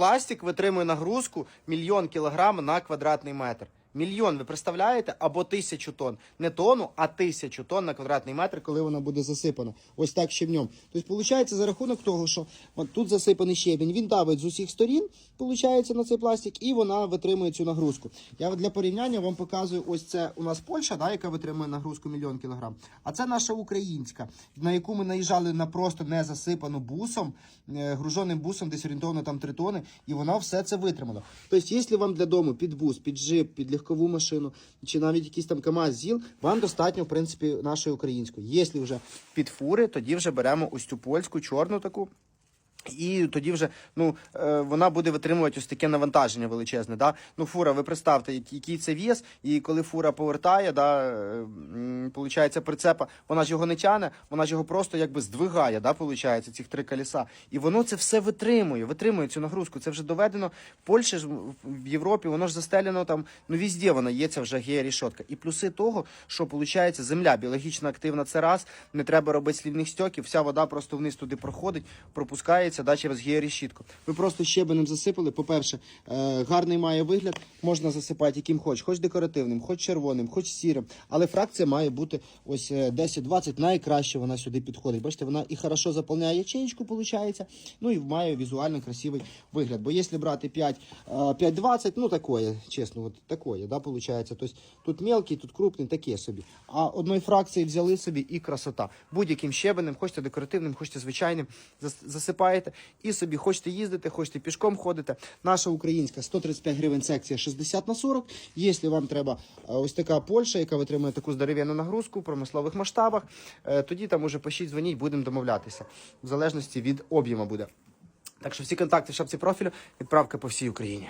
пластик витримує нагрузку мільйон кілограм на квадратний метр. Мільйон, ви представляєте? Або тисячу тонн. Не тонну, а тисячу тонн на квадратний метр, коли вона буде засипана. Ось так щебнем. Тобто, виходить, за рахунок того, що тут засипаний щебінь, він давить з усіх сторін, виходить, на цей пластик, і вона витримує цю нагрузку. Я для порівняння вам показую, ось це у нас Польща, да, яка витримує нагрузку мільйон кілограм. А це наша українська, на яку ми наїжджали на просто не засипану бусом, е, груженим бусом, десь орієнтовно там 3 тони, і вона все це витримала. Тобто, якщо вам для дому під бус, під джип, під легкову машину, чи навіть якийсь там КАМАЗ ЗІЛ, вам достатньо, в принципі, нашої української. Якщо вже під фури, тоді вже беремо ось цю польську, чорну таку. І тоді вже ну е, вона буде витримувати ось таке навантаження величезне. Да? Ну, фура, ви представте, який- це вес, і коли фура повертає, да, е, получається прицепа, вона ж його не тяне, вона ж його просто якби здвигає, да, получається, цих три колеса. І воно це все витримує, витримує цю нагрузку. Це вже доведено. В Польщі ж в Європі, воно ж застелено там, ну везде вона є, ця вже георішотка. І плюси того, що получається земля біологічно активна, це раз, не треба робити слівних стьоків, вся вода просто вниз туди проходить, пропускається да, через георішітку. Ви просто щебенем засипали. По-перше, е, гарний має вигляд, можна засипати яким хоч, хоч декоративним, хоч червоним, хоч сірим. Але фракція має бути ось е, 10-20, найкраще вона сюди підходить. Бачите, вона і хорошо заповняє ячеечку, виходить, ну і має візуально красивий вигляд. Бо якщо брати 5, е, 5-20, ну такое, чесно, от такое, да, виходить. Тобто тут мелкий, тут крупний, таке собі. А одної фракції взяли собі і красота. Будь-яким щебенем, хочете декоративним, хочете звичайним, зас- засипаєте і собі хочете їздити, хочете пішком ходити. Наша українська 135 гривень секція 60 на 40. Якщо вам треба е, ось така Польща, яка витримує таку здоров'яну нагрузку в промислових масштабах, е, тоді там уже пишіть, дзвоніть, будемо домовлятися. В залежності від об'єму буде. Так що всі контакти в шапці профілю, відправка по всій Україні.